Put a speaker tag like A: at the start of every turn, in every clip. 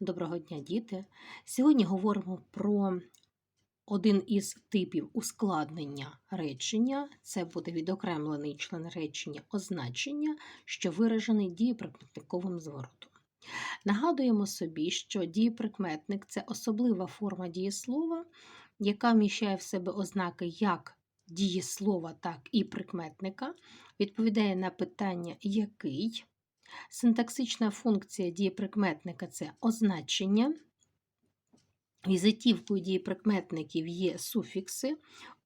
A: Доброго дня, діти! Сьогодні говоримо про один із типів ускладнення речення. Це буде відокремлений член речення означення, що виражений дієприкметниковим зворотом. Нагадуємо собі, що дієприкметник це особлива форма дієслова, яка вміщає в себе ознаки як дієслова, так і прикметника, відповідає на питання який. Синтаксична функція дієприкметника це означення. Візитівкою дієприкметників є суфікси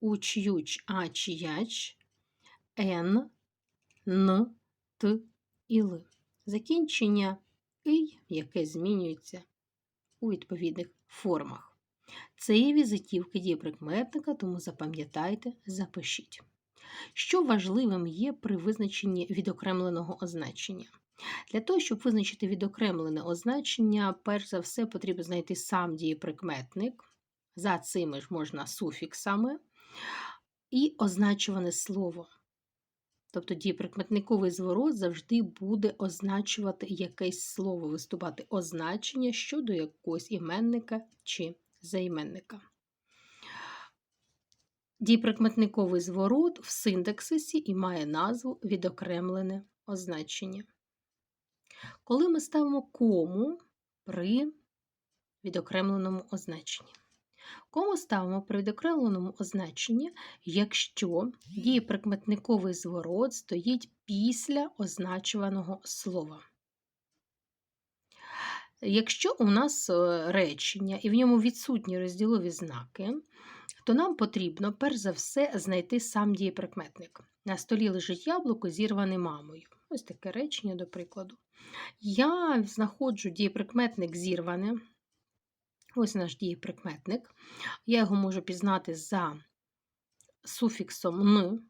A: уч, ють, ач, яч, н, н, т і л. Закінчення «ий», яке змінюється у відповідних формах. Це є візитівки дієприкметника, тому запам'ятайте, запишіть. Що важливим є при визначенні відокремленого означення? Для того, щоб визначити відокремлене означення, перш за все потрібно знайти сам дієприкметник, за цими ж можна суфіксами, і означуване слово. Тобто дієприкметниковий зворот завжди буде означувати якесь слово, виступати означення щодо якогось іменника чи займенника. Дієприкметниковий зворот в синтаксисі і має назву відокремлене означення. Коли ми ставимо кому при відокремленому означенні. Кому ставимо при відокремленому означенні, якщо дієприкметниковий зворот стоїть після означуваного слова. Якщо у нас е, речення і в ньому відсутні розділові знаки, то нам потрібно, перш за все, знайти сам дієприкметник. На столі лежить яблуко, зірване мамою. Ось таке речення, до прикладу. Я знаходжу дієприкметник зірване. Ось наш дієприкметник. Я його можу пізнати за суфіксом н,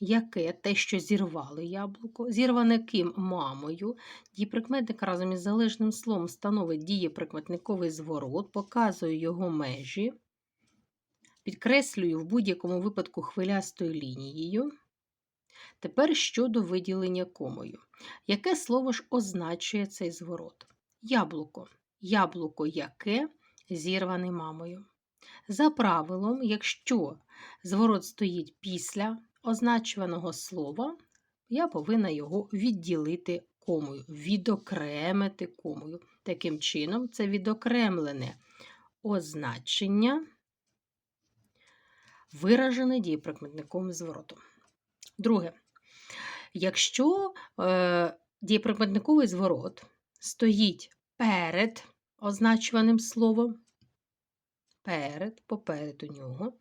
A: яке те, що зірвали яблуко, зірване ким мамою. Дієприкметник разом із залежним словом становить дієприкметниковий зворот, показує його межі, підкреслюю в будь-якому випадку хвилястою лінією. Тепер щодо виділення комою. Яке слово ж означує цей зворот? Яблуко. Яблуко яке зірване мамою. За правилом, якщо зворот стоїть після означуваного слова, я повинна його відділити комою, відокремити комою. Таким чином, це відокремлене означення, виражене дієприкметниковим зворотом. Друге, якщо е, дієприкметниковий зворот стоїть перед означуваним словом, перед, поперед у нього,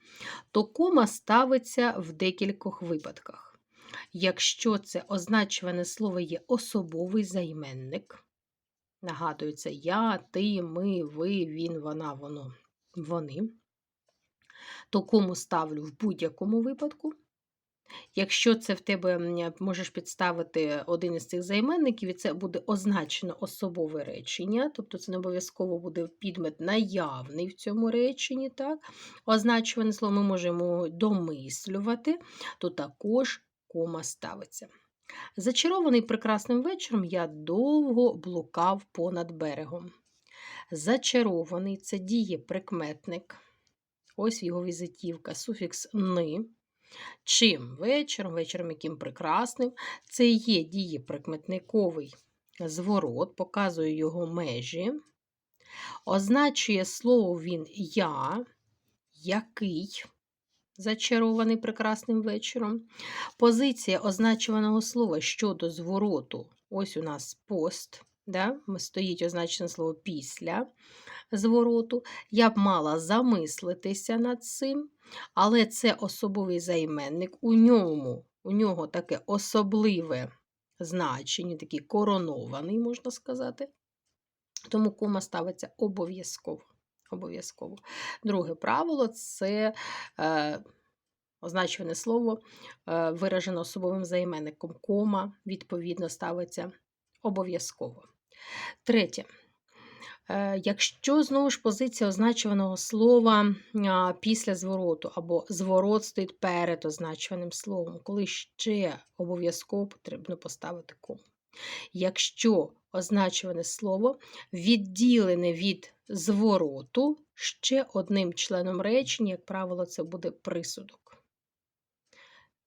A: то кома ставиться в декількох випадках. Якщо це означуване слово є особовий займенник, нагадую, це я, ти, ми, ви, він, вона, воно, вони, то кому ставлю в будь-якому випадку. Якщо це в тебе можеш підставити один із цих займенників, і це буде означено особове речення, тобто це не обов'язково буде підмет наявний в цьому реченні. так? Означуване слово ми можемо домислювати, то також кома ставиться. Зачарований прекрасним вечором я довго блукав понад берегом. Зачарований це діє прикметник. Ось його візитівка, суфікс ни. Чим вечором, вечором яким прекрасним, це є дієприкметниковий зворот, показує його межі, означує слово він я, який, зачарований прекрасним вечором. Позиція означуваного слова щодо звороту, ось у нас пост, да? стоїть означене слово після звороту. Я б мала замислитися над цим. Але це особовий займенник, у ньому, у нього таке особливе значення, такий коронований, можна сказати. Тому кома ставиться обов'язково. Обов'язково. Друге правило це е, означене слово, е, виражено особовим займенником. Кома, відповідно, ставиться обов'язково. Третє. Е, якщо знову ж позиція означуваного слова після звороту, або зворот стоїть перед означуваним словом, коли ще обов'язково потрібно поставити кому. Якщо означуване слово відділене від звороту ще одним членом речення, як правило, це буде присудок.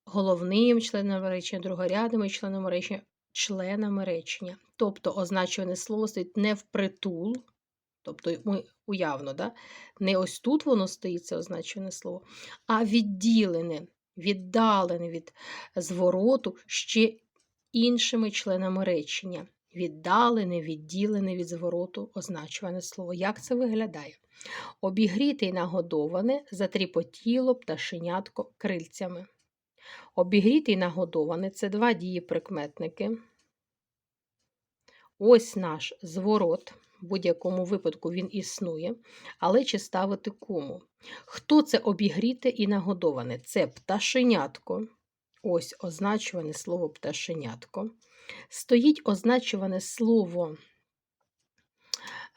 A: Головним членом речення, другорядними членом речення, членами речення. Тобто означуване слово стоїть не впритул, тобто уявно, да? не ось тут воно стоїть, це означене слово, а відділене, віддалене від звороту ще іншими членами речення. Віддалене, відділене від звороту означуване слово. Як це виглядає? Обігріте і нагодоване затріпотіло пташенятко крильцями. Обігріте і нагодоване це два дієприкметники. Ось наш зворот. В будь-якому випадку він існує, але чи ставити кому? Хто це обігріте і нагодоване? Це пташенятко. Ось означуване слово пташенятко. Стоїть означуване слово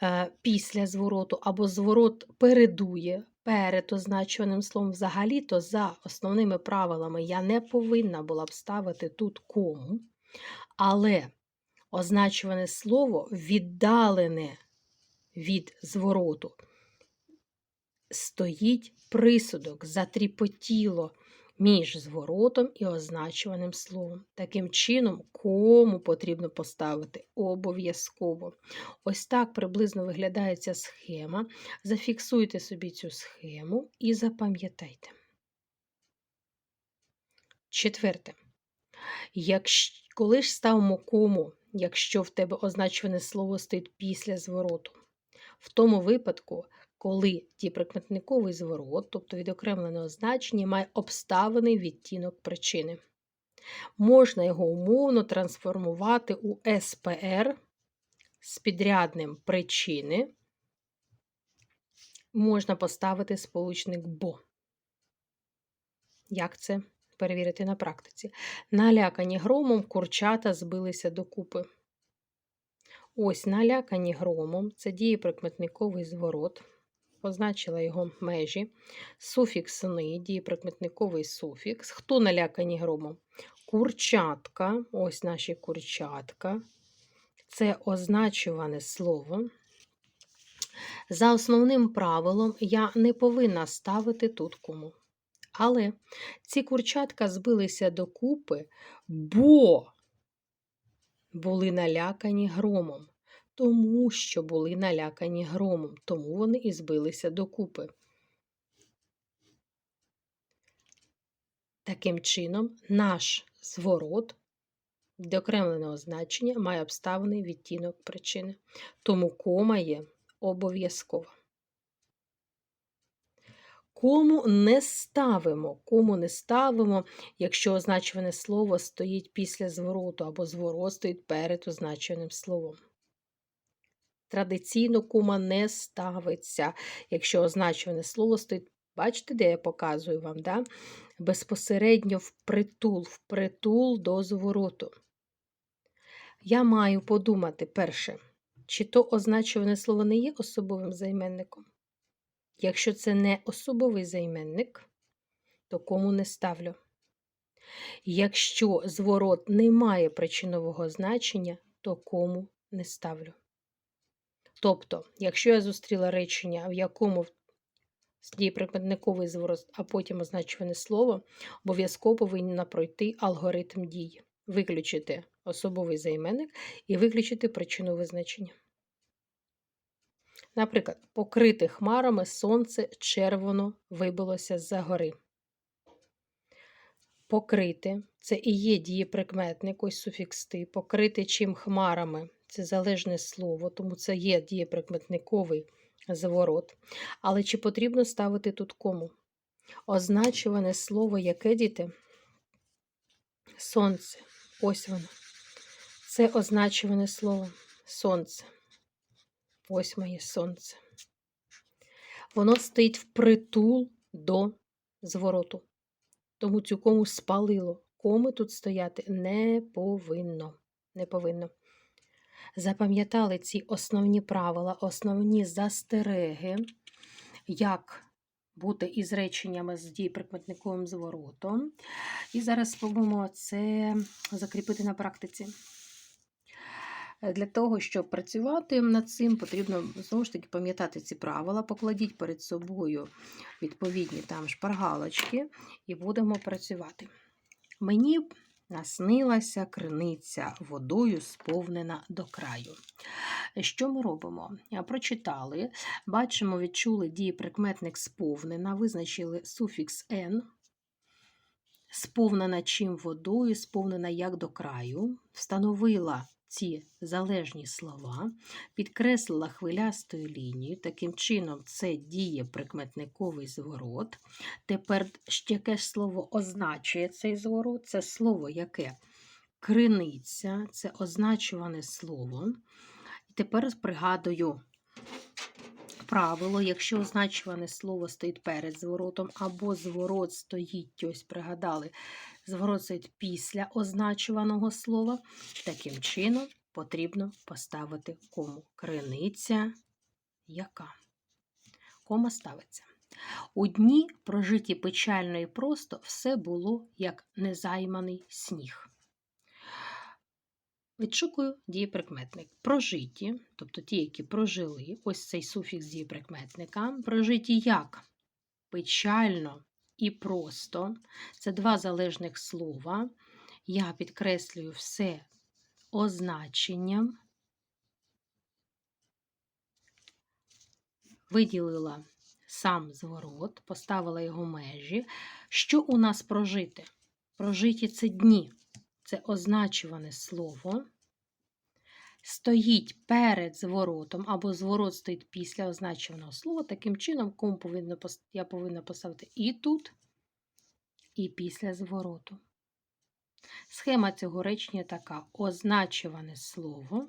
A: е, після звороту, або зворот передує перед означуваним словом. Взагалі-то за основними правилами я не повинна була б ставити тут кому, але означуване слово віддалене від звороту. Стоїть присудок, затріпотіло між зворотом і означуваним словом. Таким чином, кому потрібно поставити обов'язково. Ось так приблизно виглядає ця схема. Зафіксуйте собі цю схему і запам'ятайте. Четверте. Якщо, коли ж ставимо кому, якщо в тебе означуване слово стоїть після звороту? В тому випадку, коли дієприкметниковий зворот, тобто відокремлене означення, має обставений відтінок причини. Можна його умовно трансформувати у СПР з підрядним причини. Можна поставити сполучник бо. Як це перевірити на практиці? Налякані громом курчата збилися докупи. Ось налякані громом це дієприкметниковий зворот позначила його межі. Суфікс «ни», дієприкметниковий суфікс. Хто налякані громом? Курчатка, ось наші курчатка. Це означуване слово. За основним правилом я не повинна ставити тут кому. Але ці курчатка збилися докупи, бо були налякані громом тому що були налякані громом, тому вони і збилися докупи. Таким чином, наш зворот доокремленого значення має обставлений відтінок причини, тому кома є обов'язкова. Кому не ставимо, кому не ставимо, якщо означуване слово стоїть після звороту, або зворот стоїть перед означеним словом. Традиційно кума не ставиться, якщо означуване слово стоїть. Бачите, де я показую вам, да? безпосередньо впритул, впритул до звороту. Я маю подумати перше, чи то означуване слово не є особовим займенником. Якщо це не особовий займенник, то кому не ставлю. Якщо зворот не має причинового значення, то кому не ставлю. Тобто, якщо я зустріла речення, в якому дієприкметниковий зворот, а потім означуване слово, обов'язково повинна пройти алгоритм дій, виключити особовий займенник і виключити причину визначення. Наприклад, покрите хмарами сонце червоно вибилося з-за гори. Покрити це і є дієприкметник, ось суфікс «ти», покрити чим хмарами це залежне слово, тому це є дієприкметниковий зворот. Але чи потрібно ставити тут кому? Означуване слово, яке діти? Сонце. Ось воно. Це означуване слово сонце. Ось моє сонце. Воно стоїть впритул до звороту. Тому цю кому спалило. Коми тут стояти не повинно. Не повинно запам'ятали ці основні правила, основні застереги, як бути із реченнями з дієприкметниковим зворотом. І зараз спробуємо це закріпити на практиці. Для того, щоб працювати над цим, потрібно знову ж таки пам'ятати ці правила, покладіть перед собою відповідні там шпаргалочки і будемо працювати. Мені наснилася криниця водою сповнена до краю. Що ми робимо? Прочитали, бачимо, відчули дієприкметник сповнена, визначили суфікс «н», сповнена чим водою, сповнена як до краю, встановила ці залежні слова, підкреслила хвилястою лінією. Таким чином, це діє прикметниковий зворот. Тепер ще яке слово означує цей зворот? Це слово яке? Криниця, це означуване слово. І тепер пригадую правило, якщо означуване слово стоїть перед зворотом, або зворот стоїть, ось пригадали, стоїть після означуваного слова, таким чином потрібно поставити кому. Криниця яка? Кома ставиться. У дні, прожиті печально і просто, все було як незайманий сніг. Відшукую дієприкметник. Прожиті, тобто ті, які прожили, ось цей суфікс дієприкметника. Прожиті як? Печально і просто. Це два залежних слова. Я підкреслюю все означенням. Виділила сам зворот, поставила його межі. Що у нас прожити? Прожиті це дні це означуване слово, стоїть перед зворотом, або зворот стоїть після означуваного слова. Таким чином, кому повинно, я повинна поставити і тут, і після звороту. Схема цього речення така: означуване слово,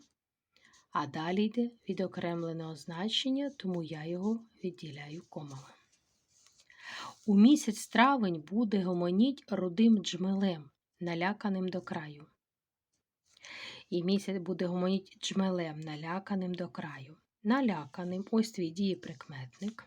A: а далі йде відокремлене означення, тому я його відділяю комами. У місяць травень буде гомоніть рудим джмелем наляканим до краю. І місяць буде гомоніть джмелем, наляканим до краю. Наляканим, ось твій дієприкметник.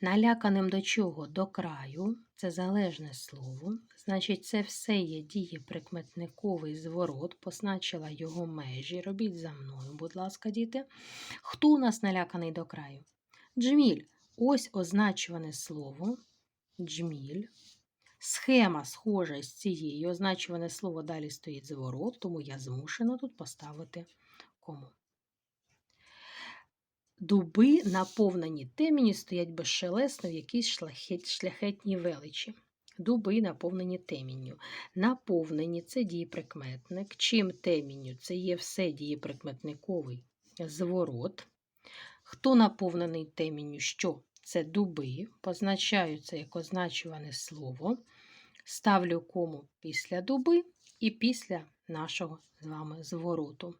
A: Наляканим до чого? До краю, це залежне слово. Значить, це все є дієприкметниковий зворот, позначила його межі. Робіть за мною, будь ласка, діти. Хто у нас наляканий до краю? Джміль. Ось означуване слово. Джміль. Схема схожа з цією, означуване слово далі стоїть зворот, тому я змушена тут поставити кому. Дуби, наповнені темені, стоять безшелесно в якійсь шляхет, шляхетній величі. Дуби наповнені темінню. Наповнені це дієприкметник. Чим темінню? Це є все дієприкметниковий зворот. Хто наповнений темінню? Що? Це дуби, позначаються як означуване слово. Ставлю кому після дуби і після нашого з вами звороту.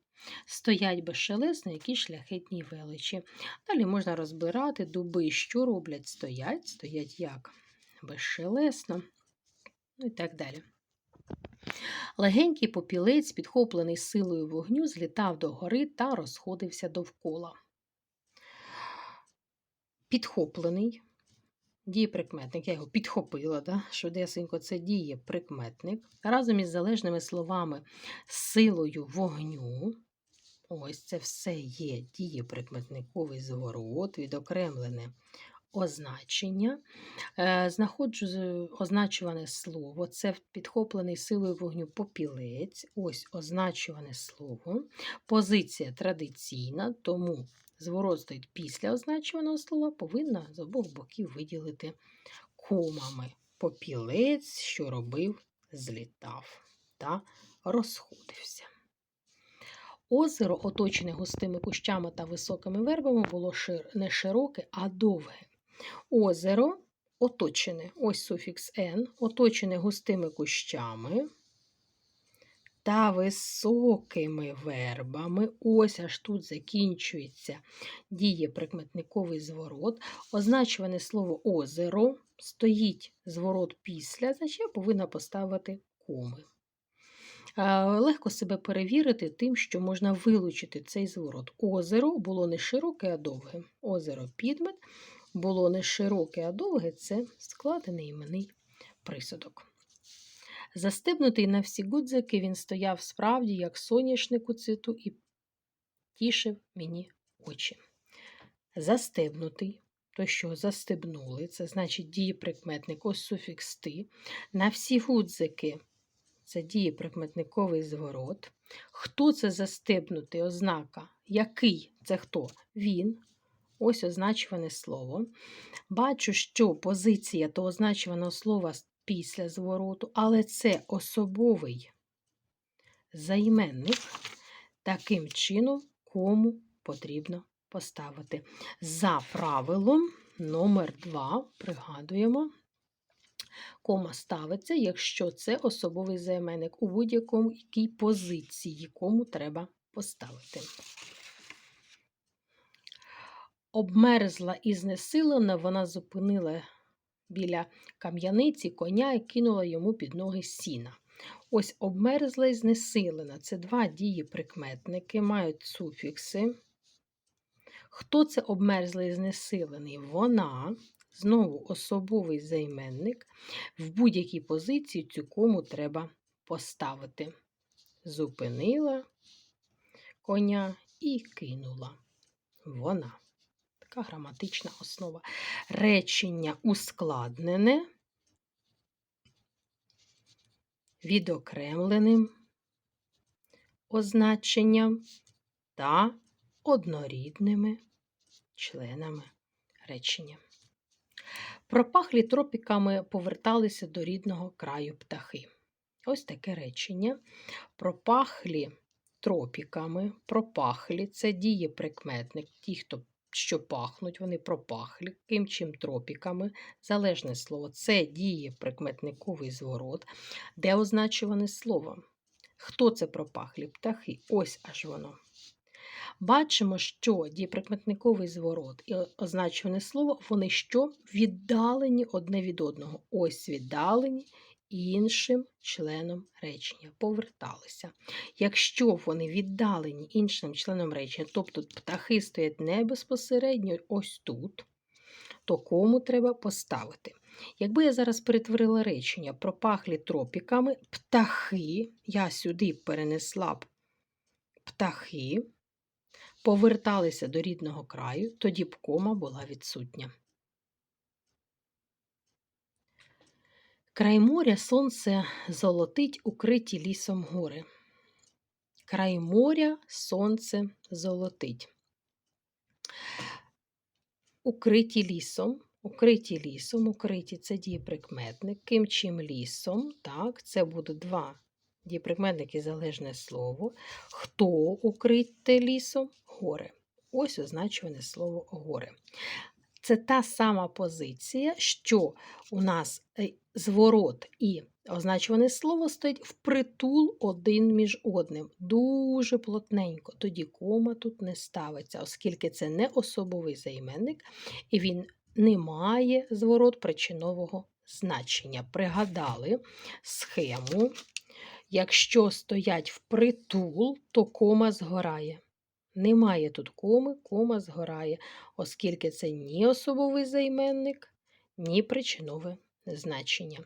A: Стоять безшелесно якісь шляхетні величі. Далі можна розбирати дуби, що роблять, стоять, стоять як безшелесно, ну і так далі. Легенький попілець, підхоплений силою вогню, злітав до гори та розходився довкола. Підхоплений дієприкметник, я його підхопила, да? швидесенько це дієприкметник. Разом із залежними словами силою вогню. Ось це все є дієприкметниковий зворот, відокремлене означення. Е, Знаходжу означуване слово, це підхоплений силою вогню попілець, ось означуване слово. Позиція традиційна, тому зворот стоїть після означуваного слова, повинна з обох боків виділити комами. Попілець, що робив, злітав та розходився. Озеро, оточене густими кущами та високими вербами, було шир... не широке, а довге. Озеро оточене, ось суфікс N, оточене густими кущами та високими вербами. Ось аж тут закінчується дієприкметниковий зворот. Означуване слово озеро стоїть зворот після, значить я повинна поставити коми. Легко себе перевірити тим, що можна вилучити цей зворот. Озеро було не широке, а довге. Озеро підмет було не широке, а довге це складений іменний присудок. Застебнутий на всі гудзики, він стояв справді, як соняшник у цвіту, і тішив мені очі. Застебнутий, то що застебнули, це значить дієприкметник, ось суфікс ти. На всі гудзики це дієприкметниковий зворот. Хто це застебнутий ознака? Який це хто? Він. Ось означуване слово. Бачу, що позиція то означуваного слова після звороту, але це особовий займенник. Таким чином, кому потрібно поставити. За правилом номер 2 пригадуємо, кома ставиться, якщо це особовий займенник у будь-якому якій позиції, кому треба поставити. Обмерзла і знесилена, вона зупинила біля кам'яниці коня і кинула йому під ноги сіна. Ось обмерзла і знесилена. Це два дії прикметники, мають суфікси. Хто це обмерзлий і знесилений? Вона, знову особовий займенник. В будь-якій позиції цю кому треба поставити. Зупинила коня і кинула. Вона. Така граматична основа. Речення ускладнене, відокремленим означенням та однорідними членами речення. Пропахлі тропіками поверталися до рідного краю птахи. Ось таке речення. Пропахлі тропіками, пропахлі це дієприкметник, ті, хто що пахнуть, вони пропахлі, ким чим тропіками. Залежне слово це дієприкметниковий зворот, де означуване слово. Хто це пропахлі? Птахи. Ось аж воно. Бачимо, що дієприкметниковий зворот і означуване слово, вони що віддалені одне від одного. Ось віддалені іншим членом речення. Поверталися. Якщо вони віддалені іншим членом речення, тобто птахи стоять не безпосередньо ось тут, то кому треба поставити? Якби я зараз перетворила речення пропахлі тропіками, птахи, я сюди перенесла б птахи, поверталися до рідного краю, тоді б кома була відсутня. Край моря сонце золотить укриті лісом гори. Край моря сонце золотить. Укриті лісом. Укриті лісом, укриті це дієприкметник. Ким чим лісом. Так, це будуть два дієприкметники залежне слово. Хто укрите лісом? Гори. Ось означуване слово гори. Це та сама позиція, що у нас е, зворот і означуване слово стоїть впритул один між одним. Дуже плотненько. Тоді кома тут не ставиться, оскільки це не особовий займенник, і він не має зворот причинового значення. Пригадали схему. Якщо стоять впритул, то кома згорає. Немає тут коми, кома згорає, оскільки це ні особовий займенник, ні причинове значення.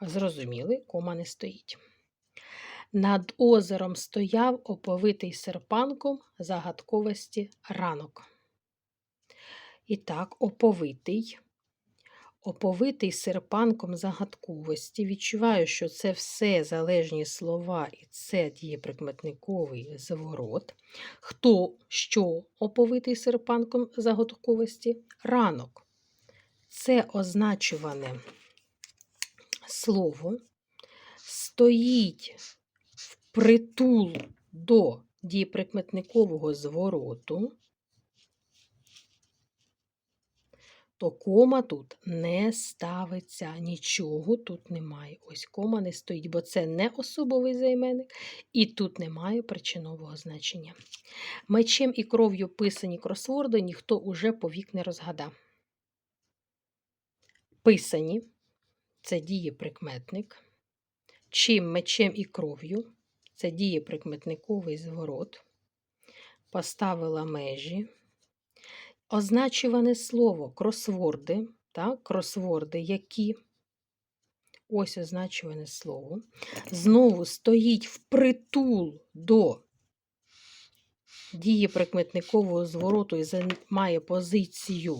A: Зрозуміли, кома не стоїть. Над озером стояв оповитий серпанком загадковості ранок. І так, оповитий оповитий серпанком загадковості. Відчуваю, що це все залежні слова, і це дієприкметниковий зворот. Хто що оповитий серпанком загадковості? Ранок. Це означуване слово стоїть впритул до дієприкметникового звороту. То кома тут не ставиться, нічого тут немає. Ось кома не стоїть, бо це не особовий займенник, і тут немає причинового значення. Мечем і кров'ю писані кросворди ніхто уже повік не розгадав. Писані це дієприкметник. Чим мечем і кров'ю це дієприкметниковий зворот. Поставила межі. Означуване слово кросворди, так, кросворди, які ось означуване слово, знову стоїть впритул до дієприкметникового звороту і займає позицію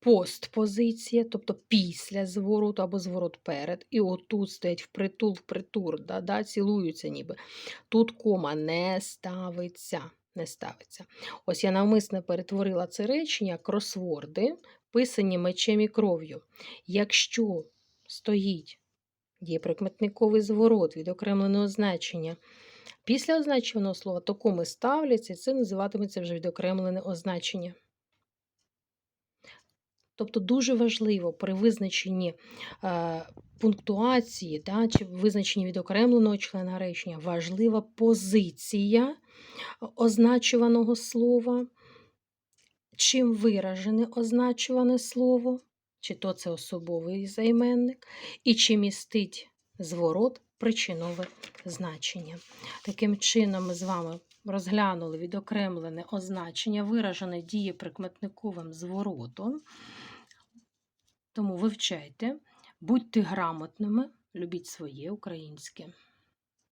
A: постпозиція, тобто після звороту або зворот перед. І отут стоять впритул, впритур, да, да, цілуються ніби. Тут кома не ставиться. Не ставиться. Ось я навмисно перетворила це речення кросворди, писані мечем і кров'ю. Якщо стоїть дієприкметниковий зворот, відокремленого значення, після означеного слова, то коми ставляться, і це називатиметься вже відокремлене означення. Тобто дуже важливо при визначенні е, пунктуації да, чи визначенні відокремленого члена речення важлива позиція означуваного слова, чим виражене означуване слово, чи то це особовий займенник, і чи містить зворот причинове значення. Таким чином, ми з вами розглянули відокремлене означення, виражене дієприкметниковим зворотом. Тому вивчайте, будьте грамотними, любіть своє українське.